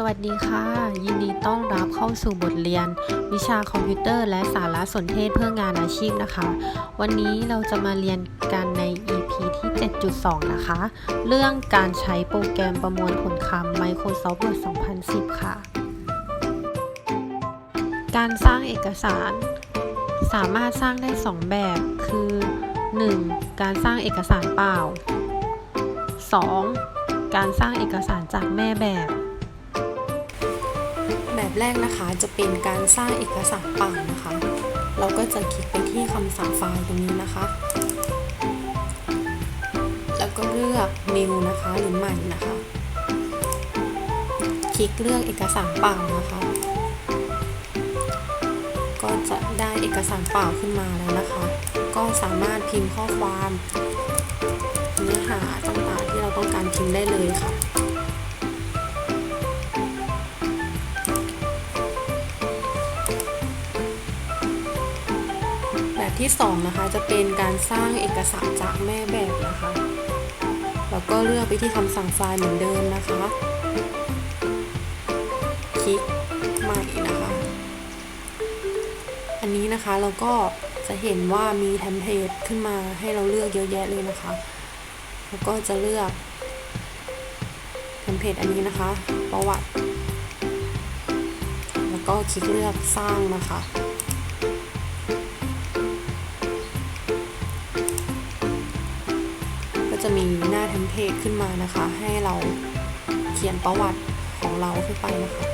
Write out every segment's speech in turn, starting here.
สวัสดีค่ะ ยินดีต้อนรับเข้าสู่บทเรียน วิชาคอมพิวเตอร์และสารสนเทศเพื่องานอาชีพนะคะ วันนี้เราจะมาเรียนกันใน EP ที่ 7.2 นะคะ เรื่องการใช้โปรแกรมประมวลผลคำ Microsoft Word 2010 ค่ะ การสร้างเอกสาร สามารถสร้างได้ 2 แบบ คือ 1. การสร้างเอกสารเปล่า 2. การสร้างเอกสารจากแม่แบบ แรกนะคะจะเป็นการสร้างเอกสารเปล่านะคะ เราก็จะคลิกไปที่คำสั่งไฟล์ตรงนี้นะคะ แล้วก็เลือก new นะคะหรือใหม่นะคะ คลิกเลือกเอกสารเปล่านะคะ ก็จะได้เอกสารเปล่าขึ้นมาแล้วนะคะ ก็สามารถพิมพ์ข้อความ เนื้อหาต่างๆที่เราต้องการพิมพ์ได้เลยค่ะ ที่2นะคะจะเป็นการสร้างเอกสารจากแม่แบบนะคะ แล้วก็เลือกไปที่คำสั่งไฟล์เหมือนเดิมนะคะ คลิกใหม่นะคะ อันนี้นะคะเราก็จะเห็นว่ามีเทมเพลตขึ้นมาให้เราเลือกเยอะแยะเลยนะคะ แล้วก็จะเลือกเทมเพลตอันนี้นะคะ ประวัติ แล้วก็คลิกเลือกสร้างนะคะ จะมีหน้าเทมเพลตขึ้นมานะคะ ให้เราเขียนประวัติของเราขึ้นไปนะคะ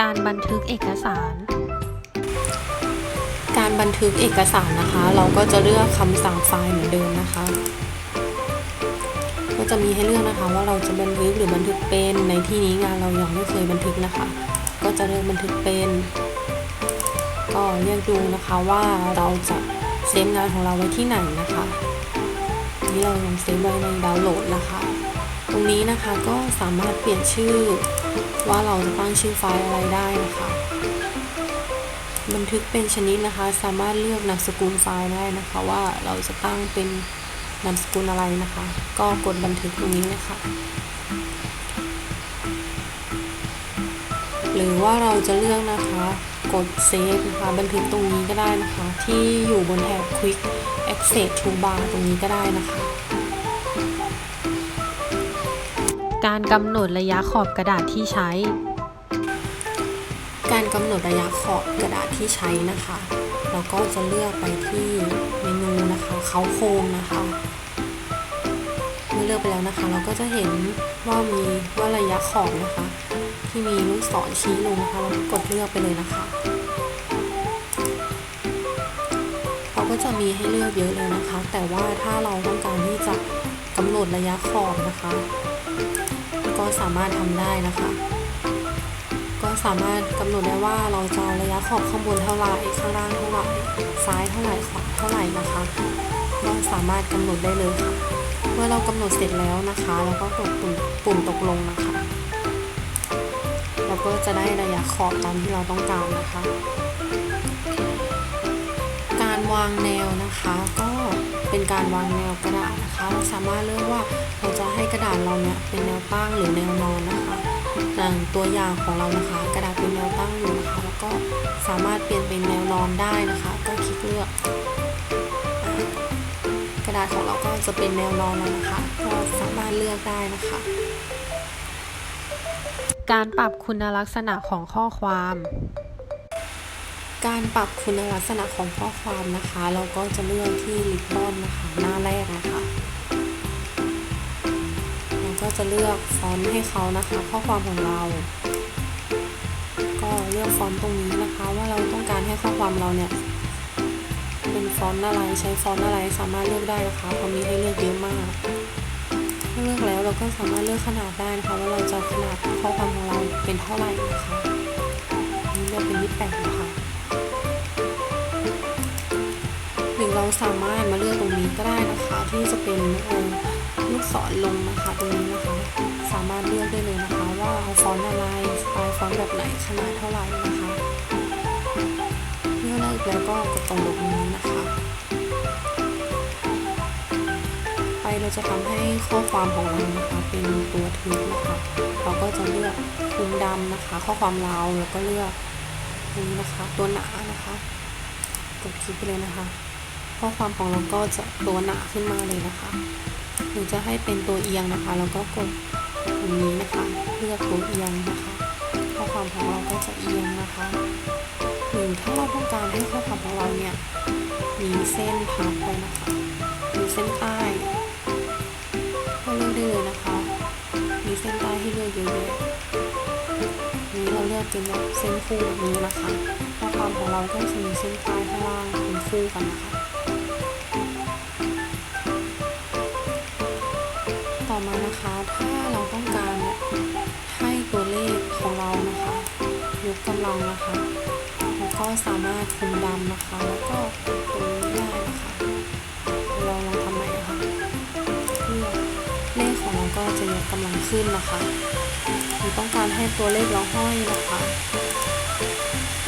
การบันทึกเอกสาร การบันทึกเอกสารนะคะ เราก็จะเลือกคำสั่งไฟล์เหมือนเดิมนะคะ ก็จะมีให้เลือกนะคะว่าเราจะบันทึกหรือบันทึกเป็น ในที่นี้งานเรายังไม่เคยบันทึกนะคะ ก็จะเลือกบันทึกเป็น ก็เลือกดูนะคะว่าเราจะ เซฟงานของเราไว้ที่ไหนนะคะ นี่เราลองเซฟไว้ในดาวน์โหลดนะคะ ตรงนี้นะคะก็สามารถเปลี่ยนชื่อว่าเราจะตั้งชื่อไฟล์อะไรได้นะคะ บันทึกเป็นชนิดนะคะ สามารถเลือกนามสกุลไฟล์ได้นะคะ ว่าเราจะตั้งเป็นนามสกุลอะไรนะคะ ก็กดบันทึกตรงนี้นะคะหรือว่าเราจะเลือกนะคะ กดเซฟนะคะบันทึกตรงนี้ก็ได้นะคะ ที่อยู่บนแถบ Quick Access Toolbar ตรงนี้ก็ได้นะคะ การกำหนดระยะขอบกระดาษที่ใช้ การกำหนดระยะขอบกระดาษที่ใช้นะคะเราก็จะเลือกไปที่เมนูนะคะเขาโครงนะคะเมื่อเลือกไปแล้วนะคะ เราก็จะเห็นว่ามีว่าระยะขอบนะคะ ที่มีลูกศรชี้ลงนะคะเราก็กดเลือกไปเลยนะคะเขาก็จะมีให้เลือกเยอะเลยนะคะ แต่ว่าถ้าเราต้องการที่จะกำหนดระยะขอบนะคะ ก็สามารถทำได้นะคะ ก็สามารถกำหนดได้ว่าเราจะระยะขอบข้างบนเท่าไหร่ข้างล่างเท่าไหร่ซ้ายเท่าไหร่ขวาเท่าไหร่นะคะก็สามารถกำหนดได้เลยค่ะ เมื่อเรากำหนดเสร็จแล้วนะคะ เราก็กดปุ่มปุ่มตกลงนะคะ เราก็จะได้ระยะขอบตามที่เราต้องการนะคะ การวางแนวนะคะก็เป็นการวางแนวกระดาษนะคะ เราสามารถเลือกว่าเราจะให้กระดาษเราเนี่ยเป็นแนวตั้งหรือแนวนอนนะคะอย่างตัวอย่างของเรานะคะ กระดาษเป็นแนวตั้งอยู่นะคะ แล้วก็สามารถเปลี่ยนเป็นแนวนอนได้นะคะ ก็คลิกเลือกกระดาษของเราก็จะเป็นแนวนอนแล้วนะคะ ก็สามารถเลือกได้นะคะ การปรับคุณลักษณะของข้อความ การปรับคุณลักษณะของข้อความนะคะ เราก็จะเลือกที่ริบบอนนะคะ หน้าแรกนะคะเราก็จะเลือกฟอนต์ให้เขานะคะ ข้อความของเรา ก็เลือกฟอนต์ตรงนี้นะคะ ว่าเราต้องการให้ข้อความเราเนี่ยเป็นฟอนต์อะไรใช้ฟอนต์อะไรสามารถเลือกได้นะคะเพราะมีให้เลือกเยอะมาก เลือกแล้วเราก็สามารถเลือกขนาดได้นะคะว่าเราจะขนาดข้อความของเราเป็นเท่าไหร่นะคะนี่เลือกเป็น28นะคะหรือเราสามารถมาเลือกตรงนี้ก็ได้นะคะ ที่จะเป็นเอ่อลูกศรลงนะคะตรงนี้นะคะ สามารถเลือกได้เลยนะคะ ว่าเอาฟอนต์อะไรสไตล์ฟอนต์แบบไหนขนาดเท่าไหร่นะคะเมื่อเลือกแล้วก็กดตรงตรงนี้นะคะ เราจะทำให้ข้อความของเรานะคะเป็นตัวทึบนะคะ เราก็จะเลือกคุมดำนะคะ ข้อความยาแล้วก็เลือกนี้นะคะ ตัวหนานะคะกดคลิกไปเลยนะคะ ข้อความของเราก็จะตัวหนาขึ้นมาเลยนะคะหรือจะให้เป็นตัวเอียงนะคะเราก็กดตรงนี้นะคะ เลือกตัวเอียงนะคะ ข้อความของเราก็จะเอียงนะคะหรือถ้าเราต้องการให้ข้อความของเราเนี่ยมีเส้นพับไปนะคะมีเส้นใต้ ได้เลยนะคะ มีเส้นใต้ให้เลือกเยอะๆนี้เราเลือกเป็นแบบเส้นคู่แบบนี้นะคะข้อความของเราก็จะมีเส้นใต้ข้างล่างเป็นคู่กันนะคะต่อมานะคะถ้าเราต้องการให้ตัวเลขของเรานะคะยกกำลังนะคะแล้วก็สามารถคุมดำนะคะ แล้วก็ตรงนี้ได้นะคะ กำลังขึ้นนะคะหรือต้องการให้ตัวเลขเราห้อยนะคะ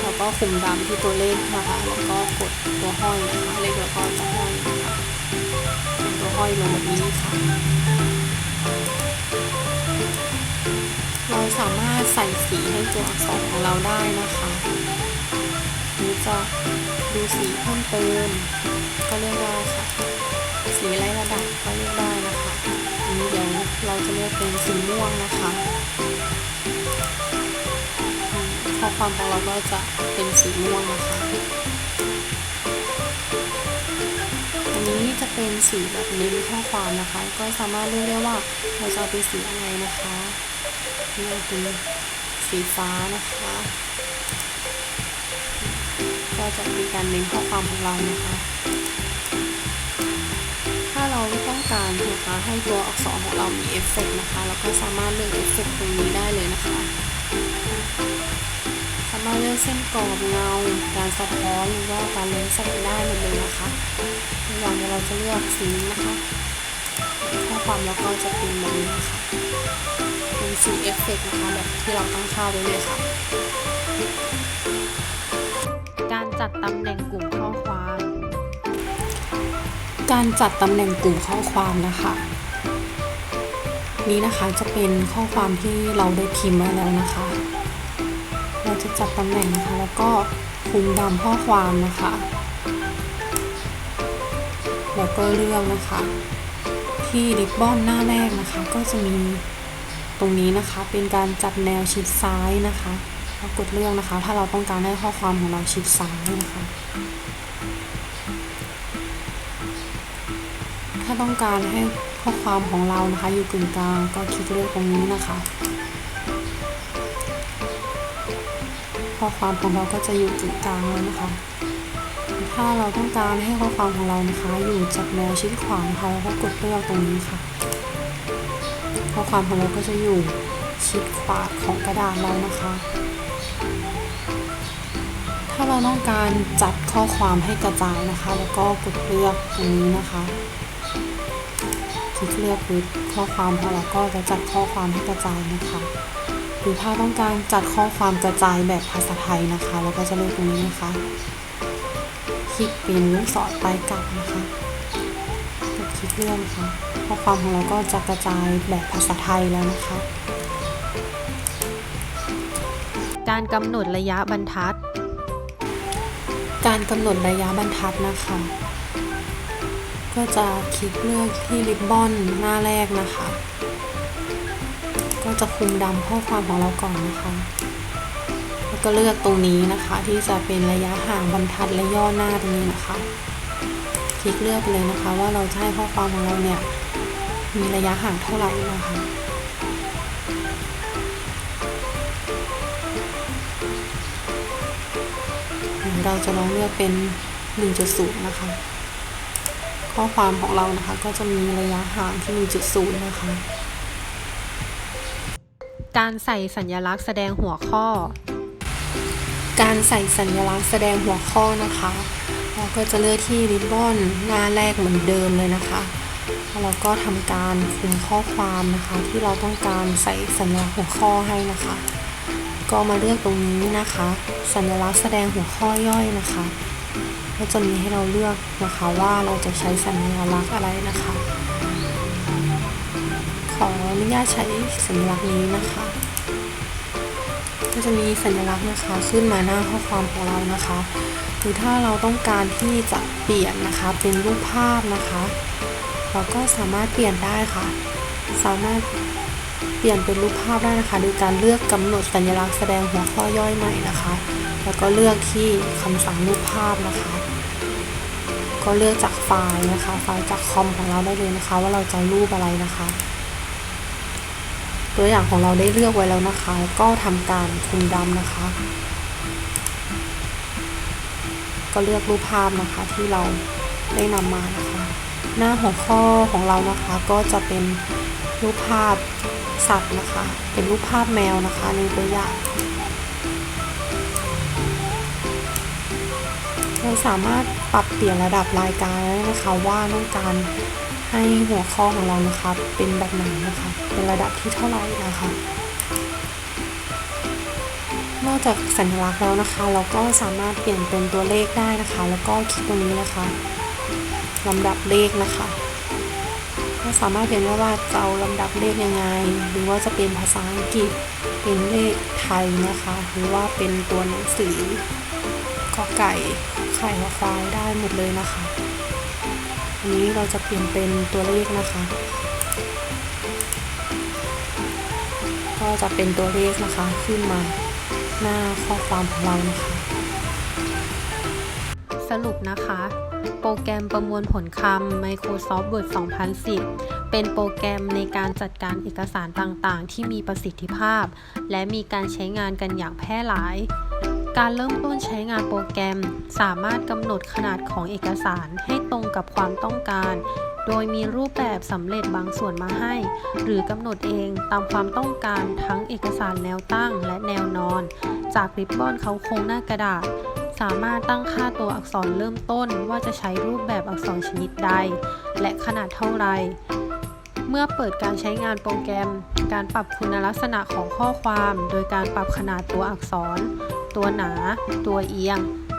เราก็คุมดำที่ตัวเลขนะคะแล้วก็กดตัวห้อยนะคะเลขเราก็จะห้อยนะคะเป็นตัวห้อยลงแบบนี้ค่ะ เราสามารถใส่สีให้ตัวอักษรของเราได้นะคะหรือจะดูสีเพิ่มเติมก็เลือก เป็นสีม่วงนะคะข้อความของเราก็จะเป็นสีม่วงนะคะ อันนี้จะเป็นสีแบบเน้นข้อความนะคะ ก็สามารถเลือกได้ว่าเราจะเป็นสีอะไรนะคะนี่เป็นสีฟ้านะคะ ก็จะเป็นการเน้นข้อความของเรานะคะ เราต้องการนะคะให้ตัวอักษรของเรามีเอฟเฟกต์นะคะเราก็สามารถเลือกเอฟเฟกต์ตรงนี้ได้เลยนะคะ สามารถเลือกเส้นกรอบเงา การสะท้อนหรือว่าการเล้นแสงได้หมดเลยนะคะตัวอย่างเดี๋ยวเราจะเลือกสีนะคะข้อความเราก็จะเป็นแบบนี้นะคะเป็นสีเอฟเฟกต์นะคะแบบที่เราตั้งค่าไว้เลยค่ะ การจัดตำแหน่งกลุ่มข้อความ การจัดตำแหน่งกลุ่มข้อความนะคะ นี้นะคะจะเป็นข้อความที่เราได้พิมพ์ไว้แล้วนะคะ เราจะจัดตำแหน่งนะคะแล้วก็คุมดำข้อความนะคะ แล้วก็เลือกนะคะ ที่ริบบอนหน้าแรกนะคะ ก็จะมีตรงนี้นะคะเป็นการจัดแนวชิดซ้ายนะคะเรากดเลือกนะคะ ถ้าเราต้องการให้ข้อความของเราชิดซ้ายนะคะ ต้องการให้ข้อความของเรานะคะ อยู่กึ่งกลางก็คลิกเลือกตรงนี้นะคะ ข้อความของเราก็จะอยู่กึ่งกลางแล้วนะคะ ถ้าเราต้องการให้ข้อความของเรานะคะ อยู่จัดแนวชิดขวานะคะเราก็กดเลือกตรงนี้ค่ะ ข้อความของเราก็จะอยู่ชิดขวาของกระดาษเรานะคะ ถ้าเราต้องการจัดข้อความให้กระจายนะคะ แล้วก็กดเลือกตรงนี้นะคะ ลิกเลือกปุ๊บข้อความของเราก็จะจัดข้อความให้กระจายนะคะ หรือถ้าต้องการจัดข้อความกระจายแบบภาษาไทยนะคะเราก็จะเลือกตรงนี้นะคะ คลิกเป็นลูกศรไปกลับนะคะกดคลิกเลื่อนค่ะ ข้อความของเราก็จะกระจายแบบภาษาไทยแล้วนะคะ การกำหนดระยะบรรทัด การกำหนดระยะบรรทัดนะคะ ก็จะคลิกเลือกที่ริบบอนหน้าแรกนะคะ ก็จะคุมดำข้อความของเราก่อนนะคะแล้วก็เลือกตรงนี้นะคะที่จะเป็นระยะห่างบรรทัดและย่อหน้าตรงนี้นะคะ คลิกเลือกไปเลยนะคะว่าเราจะให้ข้อความของเราเนี่ยมีระยะห่างเท่าไหร่นะคะเดี๋ยวเราจะลองเลือกเป็น 1.0 นะคะ ข้อความของเรานะคะ ก็จะมีระยะห่างที่1.0 นะคะ การใส่สัญลักษณ์แสดงหัวข้อ การใส่สัญลักษณ์แสดงหัวข้อนะคะเราก็จะเลือกที่ริบบอนหน้าแรกเหมือนเดิมเลยนะคะแล้วเราก็ทำการคุมข้อความนะคะ ที่เราต้องการใส่สัญลักษณ์หัวข้อให้นะคะ ก็มาเลือกตรงนี้นะคะ สัญลักษณ์แสดงหัวข้อย่อยนะคะ ก็จะมีให้เราเลือกนะคะว่าเราจะใช้สัญลักษณ์อะไรนะคะ ขออนุญาตใช้สัญลักษณ์นี้นะคะ ก็จะมีสัญลักษณ์นะคะขึ้นมาหน้าข้อความของเรานะคะ หรือถ้าเราต้องการที่จะเปลี่ยนนะคะเป็นรูปภาพนะคะ เราก็สามารถเปลี่ยนได้ค่ะ สามารถเปลี่ยนเป็นรูปภาพได้นะคะ โดยการเลือกกำหนดสัญลักษณ์แสดงหัวข้อย่อยใหม่นะคะ แล้วก็เลือกที่คำสั่งรูปภาพนะคะ ก็เลือกจากไฟล์นะคะ ไฟล์จากคอมของเราได้เลยนะคะ ว่าเราจะรูปอะไรนะคะ ตัวอย่างของเราได้เลือกไว้แล้วนะคะ ก็ทำการคุมดำนะคะ ก็เลือกรูปภาพนะคะที่เราได้นำมานะคะ หน้าหัวข้อของเรานะคะก็จะเป็นรูปภาพสัตว์นะคะ เป็นรูปภาพแมวนะคะในตัวอย่างเราสามารถ ปรับเปลี่ยนระดับรายการได้นะคะว่าต้องการให้หัวข้อของเรานะคะเป็นแบบไหนนะคะ เป็นระดับที่เท่าไหร่นะคะ นอกจากสัญลักษณ์แล้วนะคะ เราก็สามารถเปลี่ยนเป็นตัวเลขได้นะคะ แล้วก็คลิกตรงนี้นะคะลำดับเลขนะคะก็สามารถเปลี่ยนได้ว่าจะเอาลำดับเลขยังไง หรือว่าจะเป็นภาษาอังกฤษเป็นเลขไทยนะคะ หรือว่าเป็นตัวหนังสือกอไก่ ไข่ขอควายได้หมดเลยนะคะ อันนี้เราจะเปลี่ยนเป็นตัวเลขนะคะ ก็จะเป็นตัวเลขนะคะขึ้นมาหน้าข้อความของเรานะคะ สรุปนะคะ โปรแกรมประมวลผลคำ Microsoft Word 2010 เป็นโปรแกรมในการจัดการเอกสารต่างๆ ที่มีประสิทธิภาพ และมีการใช้งานกันอย่างแพร่หลาย การเริ่มต้นใช้งานโปรแกรม สามารถกำหนดขนาดของเอกสารให้ตรงกับความต้องการ โดยมีรูปแบบสำเร็จบางส่วนมาให้ หรือกำหนดเองตามความต้องการทั้งเอกสารแนวตั้งและแนวนอน จากริบบอนเขาโครงหน้ากระดาษ สามารถตั้งค่าตัวอักษรเริ่มต้นว่าจะใช้รูปแบบอักษรชนิดใด และขนาดเท่าไรเมื่อเปิดการใช้งานโปรแกรม การปรับคุณลักษณะของข้อความ โดยการปรับขนาดตัวอักษร ตัวหนา ตัวเอียง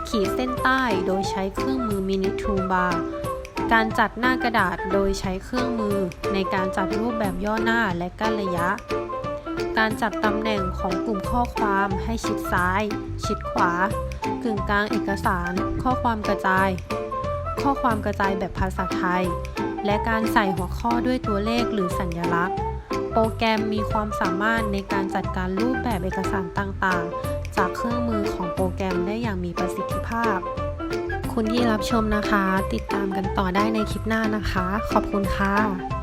ขีดเส้นใต้โดยใช้เครื่องมือมินิทูบาร์การจัดหน้ากระดาษโดยใช้เครื่องมือในการจัดรูปแบบย่อหน้าและกั้นระยะ การจัดตำแหน่งของกลุ่มข้อความให้ชิดซ้าย ชิดขวา กึ่งกลางเอกสาร ข้อความกระจาย ข้อความกระจายแบบภาษาไทย และการใส่หัวข้อด้วยตัวเลขหรือสัญลักษณ์ โปรแกรมมีความสามารถในการจัดการรูปแบบเอกสารต่างๆ จากเครื่องมือของโปรแกรมได้อย่างมีประสิทธิภาพ คุณที่รับชมนะคะ ติดตามกันต่อได้ในคลิปหน้านะคะ ขอบคุณค่ะ